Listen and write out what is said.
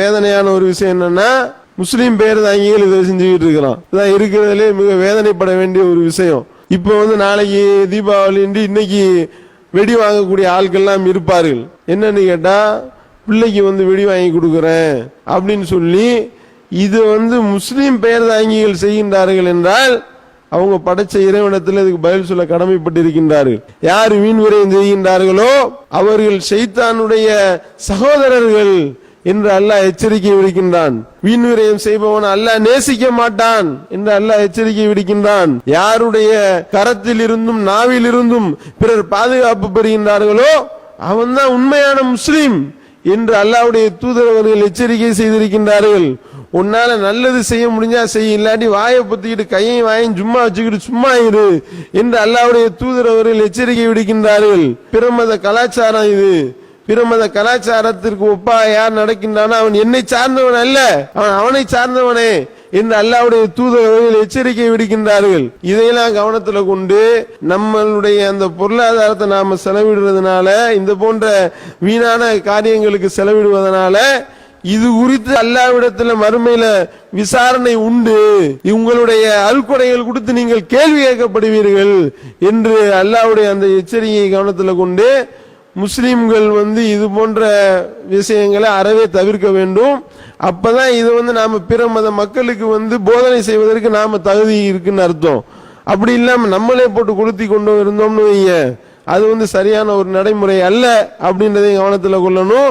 வேதனையான ஒரு விஷயம் என்னன்னா முஸ்லீம் பேர் தாங்கிகள் இதை செஞ்சுக்கிட்டு இருக்கிறோம் இதான் இருக்கிறதுலே மிக வேதனைப்பட வேண்டிய ஒரு விஷயம். இப்போ வந்து நாளைக்கு தீபாவளின்றி இன்னைக்கு வெடி வாங்கக்கூடிய ஆட்கள்லாம் இருப்பார்கள். என்னன்னு கேட்டா பிள்ளைக்கு வந்து வெடி வாங்கி கொடுக்குறேன் அப்படின்னு சொல்லி இது வந்து முஸ்லீம் பெயர் தாங்கிகள் செய்கின்றார்கள் என்றால் அவங்க படைச்ச இறைவனத்தில் இதுக்கு பதில் சொல்ல கடமைப்பட்டிருக்கின்றார்கள். யார் வீண் விரயம் செய்கின்றார்களோ அவர்கள் செய்தானுடைய சகோதரர்கள் என்று அல்லாஹ் எச்சரிக்கை விடுக்கின்றான். வீண் விரயம் செய்பவன் அல்லாஹ் நேசிக்க மாட்டான் என்று அல்லாஹ் எச்சரிக்கை விடுக்கின்றான். யாருடைய கரத்தில் இருந்தும் நாவில் இருந்தும் பிறர் பாதுகாப்பு பெறுகின்றார்களோ அவன்தான் உண்மையான முஸ்லீம் என்று அல்லாஹ்வுடைய தூதர் அவர்கள் எச்சரிக்கை செய்திருக்கின்றார்கள். உன்னால நல்லது செய்ய முடிஞ்சா செய்ய இல்லாட்டி வாயை பொத்திக்கிட்டு கையையும் வாயும் சும்மா வச்சுக்கிட்டு சும்மா இரு என்று அல்லாவுடைய தூதர் அவர்கள் எச்சரிக்கை விடுக்கின்றார்கள். பிரமத கலாச்சாரம் இது. பிரமத கலாச்சாரத்திற்கு ஒப்பா யார் நடக்கின்றானோ அவன் என்னை சார்ந்தவன் அல்ல. அவன் அவனை சார்ந்தவனே என்று அல்லாவுடைய தூதர்கள் எச்சரிக்கை விடுக்கின்றார்கள். இதையெல்லாம் கவனத்துல கொண்டு நம்மளுடைய அந்த பொருளாதாரத்தை நாம செலவிடுறதுனால இந்த போன்ற வீணான காரியங்களுக்கு செலவிடுவதனால இது குறித்து அல்லாவிடத்துல மறுமையில விசாரணை உண்டு. உங்களுடைய அல்கொடைகள் கொடுத்து நீங்கள் கேள்வி கேட்கப்படுவீர்கள் என்று அல்லாவுடைய அந்த எச்சரிக்கையை கவனத்துல கொண்டு முஸ்லீம்கள் வந்து இது போன்ற விஷயங்களை அறவே தவிர்க்க வேண்டும். அப்பதான் இது வந்து நாம பிற மத மக்களுக்கு வந்து போதனை செய்வதற்கு நாம தகுதி இருக்குன்னு அர்த்தம். அப்படி இல்லாம நம்மளே போட்டு கொளுத்தி கொண்டு இருந்தோம்னு வைங்க. அது வந்து சரியான ஒரு நடைமுறை அல்ல அப்படின்றதை கவனத்தில் கொள்ளணும்.